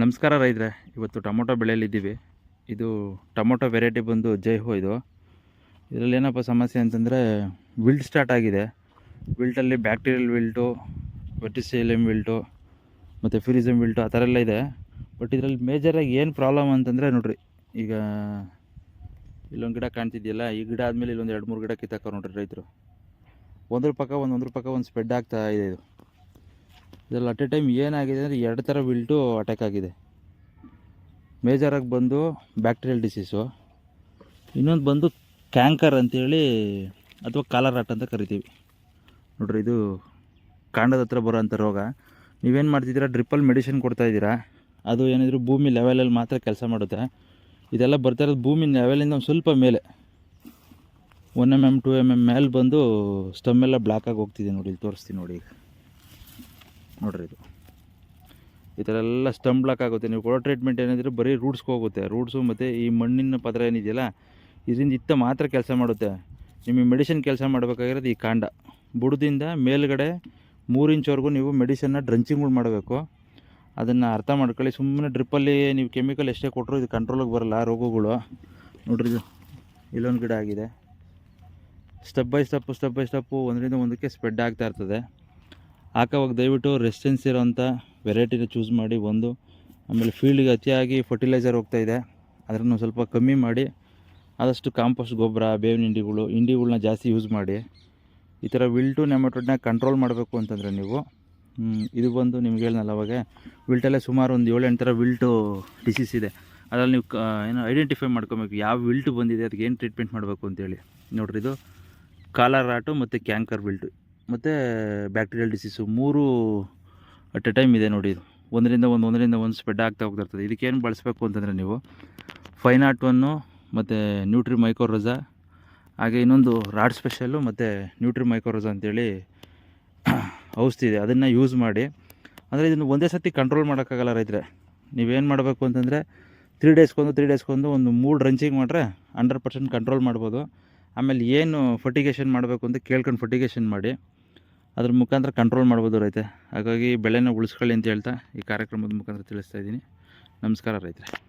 ನಮಸ್ಕಾರ ರೈತರೆ, ಇವತ್ತು ಟೊಮೊಟೊ ಬೆಳೆಯಲ್ಲಿದ್ದೀವಿ. ಇದು ಟೊಮೊಟೊ ವೆರೈಟಿ ಬಂದು ಜೈ ಹೋ ಇದು. ಇದರಲ್ಲಿ ಏನಪ್ಪ ಸಮಸ್ಯೆ ಅಂತಂದರೆ ವಿಲ್ಟ್ ಸ್ಟಾರ್ಟ್ ಆಗಿದೆ. ವಿಲ್ಟಲ್ಲಿ ಬ್ಯಾಕ್ಟೀರಿಯಲ್ ವಿಲ್ಟು ವೆಟಿಸೇಲಿಯಂ ವಿಲ್ಟು ಮತ್ತು ಫ್ಯೂರಿಸಮ್ ವಿಲ್ಟು ಆ ಥರ ಎಲ್ಲ ಇದೆ. ಬಟ್ ಇದರಲ್ಲಿ ಮೇಜರಾಗಿ ಏನು ಪ್ರಾಬ್ಲಮ್ ಅಂತಂದರೆ ನೋಡಿರಿ, ಈಗ ಇಲ್ಲೊಂದು ಗಿಡ ಕಾಣ್ತಿದೆಯಲ್ಲ, ಈ ಗಿಡ ಆದಮೇಲೆ ಇಲ್ಲೊಂದು ಎರಡು ಮೂರು ಗಿಡ ಕಿತ್ತಾಕ ನೋಡ್ರಿ ರೈತರು. ಒಂದ್ರ ಪಕ್ಕ ಒಂದು ಪಕ್ಕ ಒಂದು ಸ್ಪ್ರೆಡ್ ಆಗ್ತಾ ಇದೆ ಇದು. ಇದರಲ್ಲಿ ಅಟ್ ಎ ಟೈಮ್ ಏನಾಗಿದೆ ಅಂದರೆ ಎರಡು ಥರ ವಿಲ್ಟು ಅಟ್ಯಾಕ್ ಆಗಿದೆ. ಮೇಜರಾಗಿ ಬಂದು ಬ್ಯಾಕ್ಟೀರಿಯಲ್ ಡಿಸೀಸು ಇನ್ನೊಂದು ಬಂದು ಕ್ಯಾಂಕರ್ ಅಂತೇಳಿ ಅಥವಾ ಕಾಲರಾಟ್ ಅಂತ ಕರಿತೀವಿ. ನೋಡ್ರಿ ಇದು ಕಾಂಡದ ಹತ್ರ ಬರೋಂಥ ರೋಗ. ನೀವೇನು ಮಾಡ್ತಿದ್ದೀರಾ? ಡ್ರಿಪ್ಪಲ್ಲಿ ಮೆಡಿಸಿನ್ ಕೊಡ್ತಾಯಿದ್ದೀರಾ ಅದು ಏನಿದ್ರು ಭೂಮಿ ಲೆವೆಲಲ್ಲಿ ಮಾತ್ರ ಕೆಲಸ ಮಾಡುತ್ತೆ. ಇದೆಲ್ಲ ಬರ್ತಾ ಇರೋದು ಭೂಮಿ ಲೆವೆಲಿಂದ ಒಂದು ಸ್ವಲ್ಪ ಮೇಲೆ. One M M to M M ಮೇಲೆ ಬಂದು ಸ್ಟಮ್ ಎಲ್ಲ ಬ್ಲ್ಯಾಕಾಗಿ ಹೋಗ್ತಿದೆ ನೋಡಿ ಇಲ್ಲಿ ತೋರಿಸ್ತೀನಿ ನೋಡಿ ಈಗ. ನೋಡ್ರಿ ಇದು. ಈ ಥರ ಎಲ್ಲ ಸ್ಟಮ್ ಬ್ಲಾಕ್ ಆಗುತ್ತೆ. ನೀವು ಕೊಡೋ ಟ್ರೀಟ್ಮೆಂಟ್ ಏನಿದ್ರೆ ಬರೀ ರೂಟ್ಸ್ಗೆ ಹೋಗುತ್ತೆ. ರೂಟ್ಸು ಮತ್ತು ಈ ಮಣ್ಣಿನ ಪದರ ಏನಿದೆಯಲ್ಲ, ಇದರಿಂದ ಇತ್ತ ಮಾತ್ರ ಕೆಲಸ ಮಾಡುತ್ತೆ. ನಿಮಗೆ ಮೆಡಿಸಿನ್ ಕೆಲಸ ಮಾಡಬೇಕಾಗಿರೋದು ಈ ಕಾಂಡ. ಬುಡದಿಂದ ಮೇಲ್ಗಡೆ ಮೂರು ಇಂಚ್ವರೆಗೂ ನೀವು ಮೆಡಿಸನ್ನ ಡ್ರಂಚಿಂಗ್ಗಳು ಮಾಡಬೇಕು. ಅದನ್ನು ಅರ್ಥ ಮಾಡ್ಕೊಳ್ಳಿ. ಸುಮ್ಮನೆ ಡ್ರಿಪ್ಪಲ್ಲಿ ನೀವು ಕೆಮಿಕಲ್ ಎಷ್ಟೇ ಕೊಟ್ಟರು ಇದು ಕಂಟ್ರೋಲಿಗೆ ಬರಲ್ಲ ರೋಗಗಳು. ನೋಡ್ರಿ ಇದು. ಇಲ್ಲೊಂದು ಗಿಡ ಆಗಿದೆ. Step by step step by step ಒಂದರಿಂದ ಒಂದಕ್ಕೆ ಸ್ಪ್ರೆಡ್ ಆಗ್ತಾ ಇರ್ತದೆ. ಹಾಕೋವಾಗ ದಯವಿಟ್ಟು ರೆಸಿಸ್ಟೆನ್ಸ್ ಇರೋಂಥ ವೆರೈಟಿನ ಚೂಸ್ ಮಾಡಿ ಒಂದು. ಆಮೇಲೆ ಫೀಲ್ಡಿಗೆ ಅತಿಯಾಗಿ ಫರ್ಟಿಲೈಸರ್ ಹೋಗ್ತಾ ಇದೆ. ಅದನ್ನು ಸ್ವಲ್ಪ ಕಮ್ಮಿ ಮಾಡಿ, ಆದಷ್ಟು ಕಾಂಪೋಸ್ಟ್ ಗೊಬ್ಬರ, ಬೇವಿನ ಹಿಂಡಿಗಳು ಹಿಂಡಿಗಳನ್ನ ಜಾಸ್ತಿ ಯೂಸ್ ಮಾಡಿ. ಈ ಥರ ವಿಲ್ಟು ನೆಮಟೋಡ್ನ ಕಂಟ್ರೋಲ್ ಮಾಡಬೇಕು ಅಂತಂದರೆ ನೀವು ಇದು ಬಂದು ನಿಮ್ಗೆ ಹೇಳಿದ್ನಲ್ಲ ಅವಾಗ ವಿಲ್ಟಲ್ಲೇ ಸುಮಾರು ಒಂದು ಏಳು ಎಂಟು ಥರ ವಿಲ್ಟು ಡಿಸೀಸ್ ಇದೆ. ಅದರಲ್ಲಿ ನೀವು ಏನು ಐಡೆಂಟಿಫೈ ಮಾಡ್ಕೊಬೇಕು, ಯಾವ ವಿಲ್ಟು ಬಂದಿದೆ ಅದಕ್ಕೆ ಏನು ಟ್ರೀಟ್ಮೆಂಟ್ ಮಾಡಬೇಕು ಅಂತೇಳಿ. ನೋಡ್ರಿ ಇದು, ಕಾಲರ್ ಆಟು ಮತ್ತು ಕ್ಯಾಂಕರ್ ವಿಲ್ಟು ಮತ್ತು ಬ್ಯಾಕ್ಟೀರಿಯಲ್ ಡಿಸೀಸು ಮೂರು, ಅಟ್ ಎ ಟೈಮ್ ಇದೆ ನೋಡಿ ಇದು. ಒಂದರಿಂದ ಒಂದು ಒಂದರಿಂದ ಒಂದು ಸ್ಪ್ರೆಡ್ ಆಗ್ತಾ ಹೋಗ್ತಿರ್ತದೆ ಇದಕ್ಕೇನು ಬಳಸಬೇಕು ಅಂತಂದರೆ ನೀವು ಫೈನ್ ನಾಟ್ ಒನ್ನು ಮತ್ತು ನ್ಯೂಟ್ರಿ ಮೈಕೋರೋಜಾ ಹಾಗೆ ಇನ್ನೊಂದು ರಾಡ್ ಸ್ಪೆಷಲ್ಲು ಮತ್ತು ನ್ಯೂಟ್ರಿ ಮೈಕೋರೋಜಾ ಅಂತೇಳಿ ಔಷಧಿ ಇದೆ. ಅದನ್ನು ಯೂಸ್ ಮಾಡಿ, ಅಂದರೆ ಇದನ್ನು ಒಂದೇ ಸರ್ತಿ ಕಂಟ್ರೋಲ್ ಮಾಡೋಕ್ಕಾಗಲ್ಲ ರೈತರೆ. ನೀವೇನು ಮಾಡಬೇಕು ಅಂತಂದರೆ ತ್ರೀ ಡೇಸ್ಗೊಂದು ತ್ರೀ ಡೇಸ್ಗೊಂದು ಒಂದು ಮೂರು ಡ್ರಂಚಿಂಗ್ ಮಾಡ್ರೆ ಹಂಡ್ರೆಡ್ ಪರ್ಸೆಂಟ್ ಕಂಟ್ರೋಲ್ ಮಾಡ್ಬೋದು. ಆಮೇಲೆ ಏನು ಫರ್ಟಿಗೇಷನ್ ಮಾಡಬೇಕು ಅಂತ ಕೇಳ್ಕೊಂಡು ಫರ್ಟಿಗೇಷನ್ ಮಾಡಿ. ಅದ್ರ ಮುಖಾಂತರ ಕಂಟ್ರೋಲ್ ಮಾಡ್ಬೋದು ರೈತ. ಹಾಗಾಗಿ ಬೆಳೆನ ಉಳಿಸ್ಕೊಳ್ಳಿ ಅಂತ ಹೇಳ್ತಾ ಈ ಕಾರ್ಯಕ್ರಮದ ಮುಖಾಂತರ ತಿಳಿಸ್ತಾ ಇದ್ದೀನಿ. ನಮಸ್ಕಾರ ರೈತರೆ.